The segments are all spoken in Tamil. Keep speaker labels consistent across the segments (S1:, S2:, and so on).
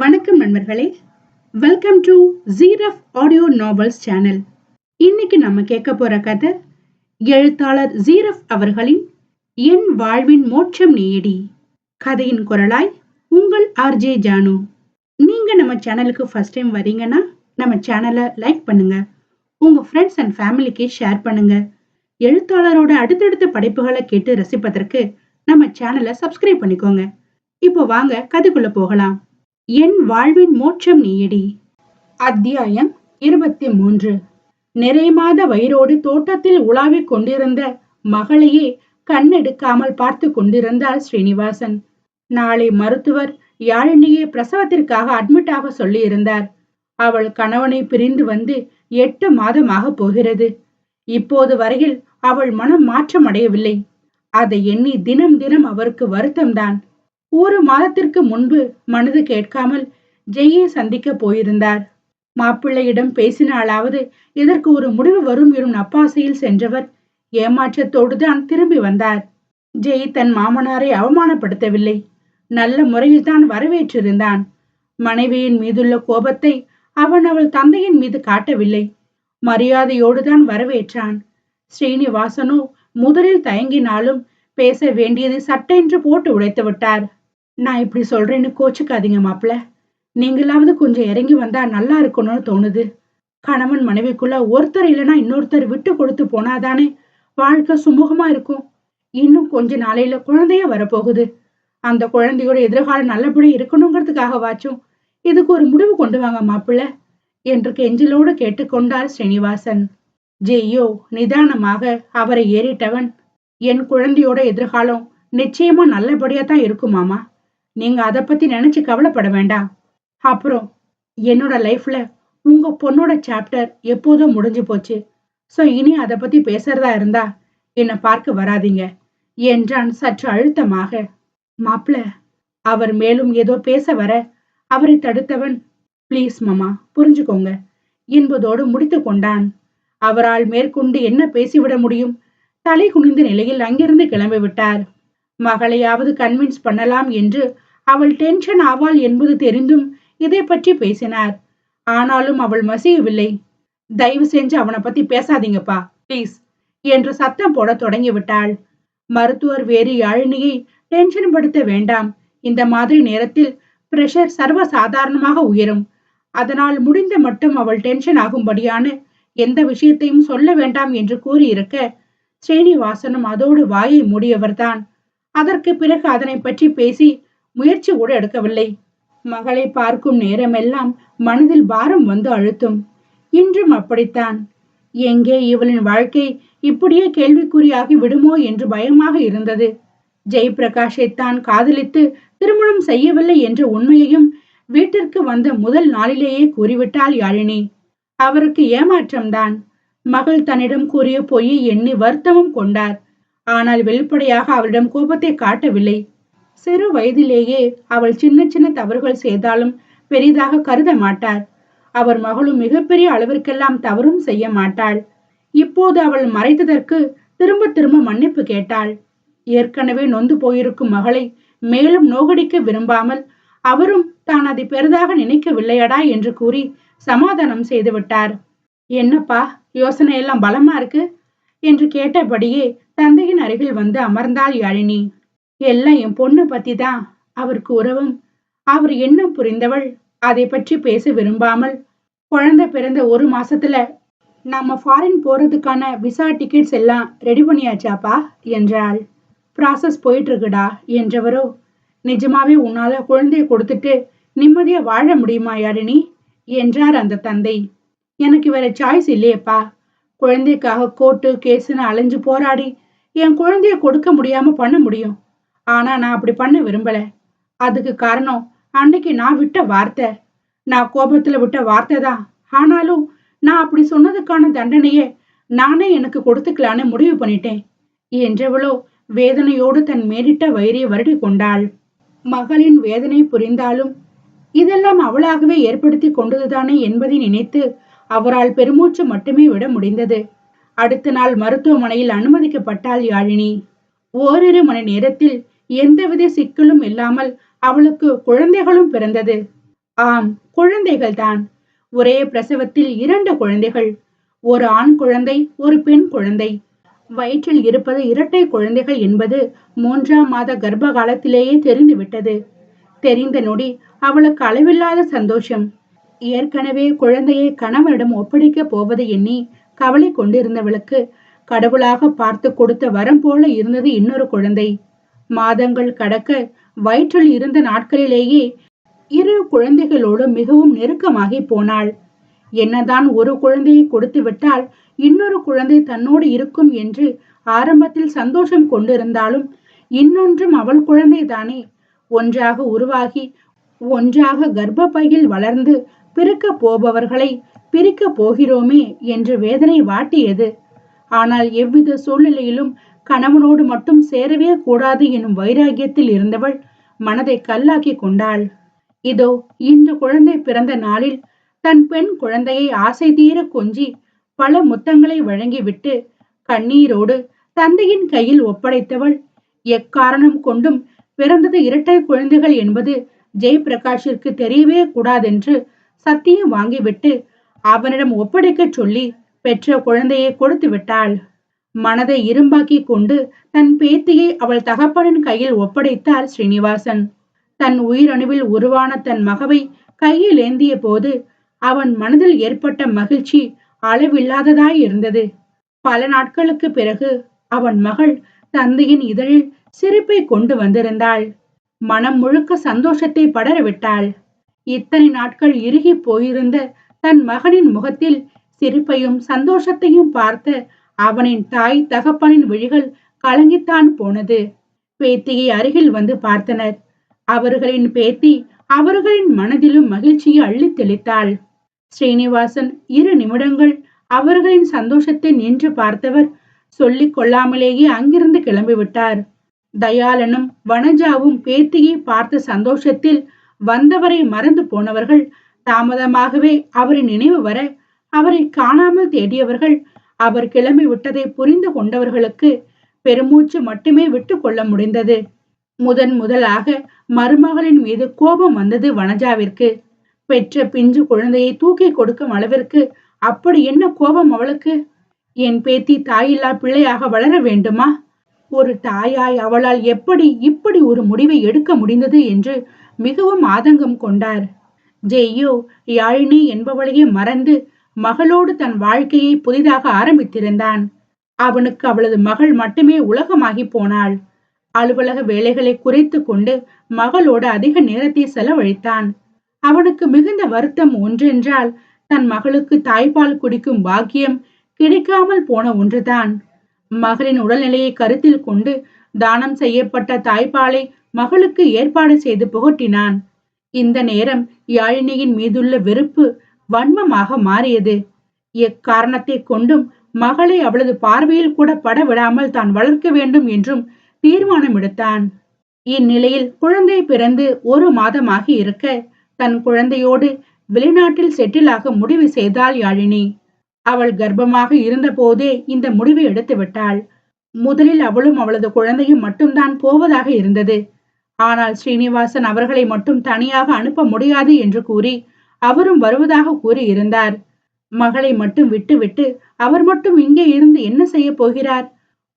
S1: வணக்கம் நண்பர்களே. Welcome to giraffe audio novels channel இன்னைக்கு நம்ம கேட்க போற கதை எழுத்தாளர் ஜீரஃப் அவர்களின் என் வாழ்வின் மோட்சம் நீயடி கதையின் குரலாய் உங்கள் ஆர்ஜே ஜானு நீங்க நம்ம சேனலுக்கு ஃபர்ஸ்ட் டைம் வரீங்கன்னா நம்ம சேனலை லைக் பண்ணுங்க. உங்க ஃப்ரெண்ட்ஸ் அண்ட் ஃபேமிலிக்கு ஷேர் பண்ணுங்க. எழுத்தாளரோட அடுத்தடுத்த படைப்புகளை கேட்டு ரசிப்பதற்கு நம்ம சேனலை சப்ஸ்கிரைப் பண்ணிக்கோங்க. இப்போ வாங்க கதைக்குள்ள போகலாம். என் வாழ்வின் மோட்சம் நீயடி. அத்தியாயம் இருபத்தி மூன்று நிறைமாத வயிறோடு தோட்டத்தில் உலாவிக் கொண்டிருந்த மகளையே கண்ணெடுக்காமல் பார்த்து கொண்டிருந்தார் ஸ்ரீனிவாசன். நாளை மருத்துவர் யாழினியை பிரசவத்திற்காக அட்மிட்டாக சொல்லியிருந்தார். அவள் கணவனை பிரிந்து வந்து எட்டு மாதமாக போகிறது. இப்போது வரையில் அவள் மனம் மாற்றமடையவில்லை. அதை எண்ணி தினம் தினம் அவருக்கு வருத்தம்தான். ஒரு மாதத்திற்கு முன்பு மனது கேட்காமல் ஜெயை சந்திக்க போயிருந்தார். மாப்பிள்ளையிடம் பேசினாலாவது இதற்கு ஒரு முடிவு வரும் எனும் அப்பாசையில் சென்றவர் ஏமாற்றத்தோடுதான் திரும்பி வந்தார். ஜெய் தன் மாமனாரை அவமானப்படுத்தவில்லை. நல்ல முறையில் தான் வரவேற்றிருந்தான். மனைவியின் மீதுள்ள கோபத்தை அவன் அவள் தந்தையின் மீது காட்டவில்லை. மரியாதையோடுதான் வரவேற்றான். ஸ்ரீனிவாசனோ முதலில் தயங்கினாலும் பேச வேண்டியது சட்டென்று போட்டு உடைத்து விட்டார். நான் இப்படி சொல்றேன்னு கோச்சுக்காதீங்க மாப்பிள்ள. நீங்களாவது கொஞ்சம் இறங்கி வந்தா நல்லா இருக்கணும்னு தோணுது. கணவன் மனைவிக்குள்ள ஒருத்தர் இல்லைன்னா இன்னொருத்தர் விட்டு கொடுத்து போனாதானே வாழ்க்கை சுமூகமா இருக்கும். இன்னும் கொஞ்ச நாளையில குழந்தைய வரப்போகுது. அந்த குழந்தையோட எதிர்காலம் நல்லபடி இருக்கணுங்கிறதுக்காக வாச்சும் இதுக்கு ஒரு முடிவு கொண்டு வாங்க மாப்பிள்ள என்று கெஞ்சலோடு கேட்டுக்கொண்டார் ஸ்ரீனிவாசன். ஜெய்யோ நிதானமாக அவரை ஏறிட்டவன் என் குழந்தையோட எதிர்காலம் நிச்சயமா நல்லபடியா தான் இருக்குமாமா? நீங்க அதை பத்தி நினைச்சு கவலைப்பட வேண்டாம். அப்புறம் என்னோட லைஃப்ல உங்க பொண்ணோட சாப்டர் எப்போதும் முடிஞ்சு போச்சு. ஸோ இனி அதை பத்தி பேசுறதா இருந்தா என்னை பார்க்க வராதீங்க என்றான் சற்று அழுத்தமாக. மாப்ள அவர் மேலும் ஏதோ பேச வர அவரை தடுத்தவன் ப்ளீஸ் மாமா புரிஞ்சுக்கோங்க என்பதோடு முடித்து கொண்டான். அவரால் மேற்கொண்டு என்ன பேசிவிட முடியும்? தலை குனிந்த நிலையில் அங்கிருந்து கிளம்பி விட்டார் மகளையாவது கன்வின்ஸ் பண்ணலாம் என்று அவள் டென்ஷன் ஆவாள் என்பது தெரிந்தும் இதை பற்றி பேசினார். ஆனாலும் அவள் மசியவில்லை. தயவு செஞ்சு அவனை பத்தி பேசாதீங்கப்பா ப்ளீஸ் என்று சத்தம் போட தொடங்கி விட்டாள் மருத்துவர் வேறு யாழினியை டென்ஷன் படுத்த வேண்டாம். இந்த மாதிரி நேரத்தில் பிரஷர் சர்வ சாதாரணமாக உயரும். அதனால் முடிந்த மட்டும் அவள் டென்ஷன் ஆகும்படியான எந்த விஷயத்தையும் சொல்ல வேண்டாம் என்று கூறியிருக்க ஸ்ரீனிவாசனும் அதோடு வாயை மூடியவர்தான். அதற்கு பிறகு அதனை பற்றி பேசி முயற்சி கூட எடுக்கவில்லை. மகளை பார்க்கும் நேரமெல்லாம் மனதில் பாரம் வந்து அழுத்தும். இன்றும் அப்படித்தான். எங்கே இவளின் வாழ்க்கை இப்படியே கேள்விக்குறியாகி விடுமோ என்று பயமாக இருந்தது. ஜெயபிரகாஷை தான் காதலித்து திருமணம் செய்யவில்லை என்ற உண்மையையும் வீட்டிற்கு வந்த முதல் நாளிலேயே கூறிவிட்டாள் யாழினி. அவருக்கு ஏமாற்றம்தான். மகள் தன்னிடம் கூறிய பொய்யை எண்ணி வருத்தமும் கொண்டார். ஆனால் வெளிப்படையாக அவளிடம் கோபத்தை காட்டவில்லை. சிறு வயதிலேயே அவள் சின்ன சின்ன தவறுகள் செய்தாலும் பெரிதாக கருத மாட்டார் அவர் மகளும் மிகப்பெரிய அளவிற்கெல்லாம் தவறும் செய்ய மாட்டாள். இப்போது அவள் மறைத்ததற்கு திரும்ப திரும்ப மன்னிப்பு கேட்டாள். ஏற்கனவே நொந்து போயிருக்கும் மகளை மேலும் நோகடிக்க விரும்பாமல் அவரும் தான் அதை பெரிதாக நினைக்கவில்லையடா என்று கூறி சமாதானம் செய்து விட்டார். என்னப்பா யோசனை எல்லாம் பலமா இருக்கு? என்று கேட்டபடியே தந்தையின் அருகில் வந்து அமர்ந்தாள் யாழினி. எல்லாம் என் பொண்ணு பத்தி தான் அவருக்கு உறவும். அவர் எண்ணம் புரிந்தவள்? அதை பற்றி பேச விரும்பாமல் குழந்தை பிறந்த ஒரு மாசத்துல நம்ம ஃபாரின் போறதுக்கான விசா டிக்கெட்ஸ் எல்லாம் ரெடி பண்ணியாச்சாப்பா? என்றாள். ப்ராசஸ் போயிட்டு இருக்குடா என்றவரோ. நிஜமாவே உன்னால குழந்தைய கொடுத்துட்டு நிம்மதியா வாழ முடியுமா யாழினி என்றார் அந்த தந்தை. எனக்கு வேற சாய்ஸ் இல்லையேப்பா. குழந்தைக்காக கோர்ட்டு கேஸுன்னு அலைஞ்சு போராடி என் குழந்தைய கொடுக்க முடியாம பண்ண முடியும். ஆனா நான் அப்படி பண்ண விரும்பல. அதுக்கு காரணம் அன்னைக்கு நான் விட்ட வார்த்தை. நான் கோபத்துல விட்ட வார்த்தை தான். ஆனாலும் நான் அப்படி சொன்னதுக்கான தண்டனையே நானே எனக்கு கொடுத்துக்கலான்னு முடிவு பண்ணிட்டேன். என்றவளோ வேதனையோடு தன் மேலிட்ட வயிறை வருடி கொண்டாள். மகளின் வேதனை புரிந்தாலும் இதெல்லாம் அவளாகவே ஏற்படுத்தி கொண்டதுதானே என்பதை நினைத்து அவரால் பெருமூச்சு மட்டுமே விட முடிந்தது. அடுத்த நாள் மருத்துவமனையில் அனுமதிக்கப்பட்டாள் யாழினி. ஓரிரு மணி நேரத்தில் எந்தவித சிக்கலும் இல்லாமல் அவளுக்கு குழந்தைகளும் பிறந்தது. ஆம் குழந்தைகள் தான் ஒரே பிரசவத்தில் இரண்டு குழந்தைகள். ஒரு ஆண் குழந்தை ஒரு பெண் குழந்தை. வயிற்றில் இருப்பது இரட்டை குழந்தைகள் என்பது மூன்றாம் மாத கர்ப்ப காலத்திலேயே தெரிந்துவிட்டது. தெரிந்த நொடி அவளுக்கு அளவில்லாத சந்தோஷம். ஏற்கனவே குழந்தையை கணவனிடம் ஒப்படைக்கப் போவது எண்ணி கவலை கொண்டிருந்தவளுக்கு கடவுளாக பார்த்து கொடுத்த வரம் போல இருந்தது இன்னொரு குழந்தை. மாதங்கள் கடக்க வயிற்றில் இருந்த நாட்களிலேயே இரு குழந்தைகளோடு மிகவும் நெருக்கமாகி போனாள். என்னதான் ஒரு குழந்தையை கொடுத்து விட்டால் இன்னொரு குழந்தை தன்னோடு இருக்கும் என்று ஆரம்பத்தில் சந்தோஷம் கொண்டிருந்தாலும் இன்னொன்றும் அவள் குழந்தைதானே ஒன்றாக உருவாகி ஒன்றாக கர்ப்பப்பையில் வளர்ந்து பிறக்க போபவர்களை பிரிக்க போகிறோமே என்று வேதனை வாட்டியது. ஆனால் எவ்வித சூழ்நிலையிலும் கணவனோடு மட்டும் சேரவே கூடாது எனும் வைராகியத்தில் இருந்தவள் மனதை கல்லாக்கி கொண்டாள். இதோ இன்று குழந்தை பிறந்த நாளில் தன் பெண் குழந்தையை ஆசை தீர கொஞ்சி பல முத்தங்களை வழங்கிவிட்டு கண்ணீரோடு தந்தையின் கையில் ஒப்படைத்தவள் எக்காரணம் கொண்டும் பிறந்தது இரட்டை குழந்தைகள் என்பது ஜெயபிரகாஷிற்கு தெரியவே கூடாதென்று சத்தியம் வாங்கிவிட்டு அவனிடம் ஒப்படைக்கச் சொல்லி பெற்ற குழந்தையை கொடுத்து விட்டாள் மனதை இரும்பாக்கி கொண்டு தன் பேத்தியை அவள் தகப்பனின் கையில் ஒப்படைத்தார் ஸ்ரீனிவாசன். தன் உயிரணுவில் உருவான தன் மகவை கையில் ஏந்திய போது அவன் மனதில் ஏற்பட்ட மகிழ்ச்சி அளவில்லாததாய் இருந்தது. பல நாட்களுக்கு பிறகு அவன் மகள் தந்தையின் இதழில் சிரிப்பை கொண்டு வந்திருந்தாள். மனம் முழுக்க சந்தோஷத்தை படரவிட்டாள். இத்தனை நாட்கள் இறுகி போயிருந்த தன் மகனின் முகத்தில் சிரிப்பையும் சந்தோஷத்தையும் பார்த்த அவனின் தாய் தகப்பனின் விழிகள் கலங்கித்தான் போனது. பேத்தியை அருகில் வந்து பார்த்தனர். அவர்களின் பேத்தி அவர்களின் மனதிலும் மகிழ்ச்சியை அள்ளி தெளித்தாள். ஸ்ரீனிவாசன் இரு நிமிடங்கள் அவர்களின் சந்தோஷத்தை நின்று பார்த்தவர் சொல்லிக் கொள்ளாமலேயே அங்கிருந்து கிளம்பிவிட்டார். தயாளனும் வனஜாவும் பேத்தியை பார்த்த சந்தோஷத்தில் வந்தவரை மறந்து போனவர்கள் தாமதமாகவே அவரின் நினைவு வர அவரை காணாமல் தேடியவர்கள் அவர் கிளம்பி விட்டதை புரிந்து கொண்டவர்களுக்கு பெருமூச்சு மட்டுமே விட்டு கொள்ள முடிந்தது. முதன் முதலாக மருமகளின் மீது கோபம் வந்தது வனஜாவிற்கு. பெற்ற பிஞ்சு குழந்தையை தூக்கி கொடுக்கும் அளவிற்கு அப்படி என்ன கோபம் அவளுக்கு? என் பேத்தி தாயில்லா பிள்ளையாக வளர வேண்டுமா? ஒரு தாயாய் அவளால் எப்படி இப்படி ஒரு முடிவை எடுக்க முடிந்தது என்று மிகவும் ஆதங்கம் கொண்டார். ஜெய்யோ யாழினி என்பவளையே மறந்து மகளோடு தன் வாழ்க்கையை புதிதாக ஆரம்பித்திருந்தான். அவனுக்கு அவளது மகள் மட்டுமே உலகமாகி போனாள். அலுவலக வேலைகளை குறைத்து கொண்டு மகளோடு அதிக நேரத்தை செலவழித்தான். அவனுக்கு மிகுந்த வருத்தம் ஒன்றென்றால் தன் மகளுக்கு தாய்ப்பால் குடிக்கும் பாக்கியம் கிடைக்காமல் போன ஒன்றுதான். மகளின் உடல்நிலையை கருத்தில் கொண்டு தானம் செய்யப்பட்ட தாய்ப்பாலை மகளுக்கு ஏற்பாடு செய்து புகட்டினான். இந்த நேரம் யாழினியின் மீதுள்ள வெறுப்பு வன்மமாக மாறியது. எக்காரணத்தை கொண்டும் மகளை அவளது பார்வையில் கூட பட விடாமல் தான் வளர்க்க வேண்டும் என்றும் தீர்மானம் எடுத்தான் இந்நிலையில் குழந்தை பிறந்து ஒரு மாதமாகி இருக்க தன் குழந்தையோடு வெளிநாட்டில் செட்டில் ஆக முடிவு செய்தாள் யாழினி. அவள் கர்ப்பமாக இருந்தபோதே இந்த முடிவை எடுத்து விட்டாள். முதலில் அவளும் அவளது குழந்தையும் மட்டும்தான் போவதாக இருந்தது. ஆனால் ஸ்ரீனிவாசன் அவர்களை மட்டும் தனியாக அனுப்ப முடியாது என்று கூறி அவரும் வருவதாக கூறி இருந்தார் மகளை மட்டும் விட்டுவிட்டு அவர் மட்டும் இங்கே இருந்து என்ன செய்ய போகிறார்?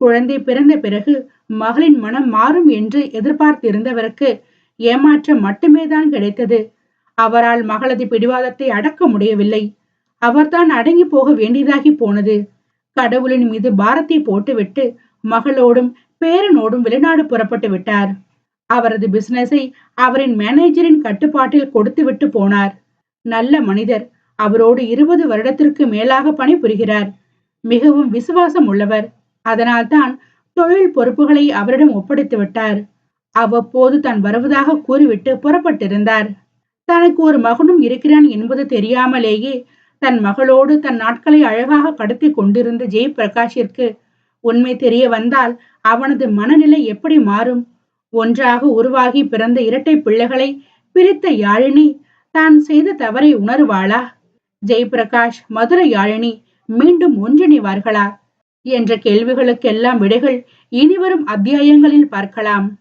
S1: குழந்தை பிறந்த பிறகு மகளின் மனம் மாறும் என்று எதிர்பார்த்திருந்தவருக்கு ஏமாற்றம் மட்டுமே தான் கிடைத்தது. அவரால் மகளது பிடிவாதத்தை அடக்க முடியவில்லை. அவர்தான் அடங்கி போக வேண்டியதாகி போனது. கடவுளின் மீது பாரத்தை போட்டுவிட்டு மகளோடும் பேரனோடும் வெளிநாடு புறப்பட்டு விட்டார். அவரது பிசினஸை அவரின் மேனேஜரின் கட்டுப்பாட்டில் கொடுத்து விட்டு போனார். நல்ல மனிதர். அவரோடு இருபது வருடத்திற்கு மேலாக பணிபுரிகிறார். மிகவும் விசுவாசம் உள்ளவர். அதனால்தான் தொழில் பொறுப்புகளை அவரிடம் ஒப்படைத்து விட்டார். அவ்வப்போது தான் வருவதாக கூறிவிட்டு புறப்பட்டிருந்தார். தனக்கு ஒரு மகனும் இருக்கிறான் என்பது தெரியாமலேயே தன் மகளோடு தன் நாட்களை அழகாக கடத்தி கொண்டிருந்த ஜெயபிரகாஷிற்கு உண்மை தெரிய வந்தால் அவனது மனநிலை எப்படி மாறும்? ஒன்றாக உருவாகி பிறந்த இரட்டை பிள்ளைகளை பிரித்த யாழினி தான் செய்த தவறை உணர்வாளா? ஜெயபிரகாஷ் மதுரை யாழினி மீண்டும் ஒன்றிணைவார்களா? என்ற கேள்விகளுக்கெல்லாம் விடைகள் இனிவரும் அத்தியாயங்களில் பார்க்கலாம்.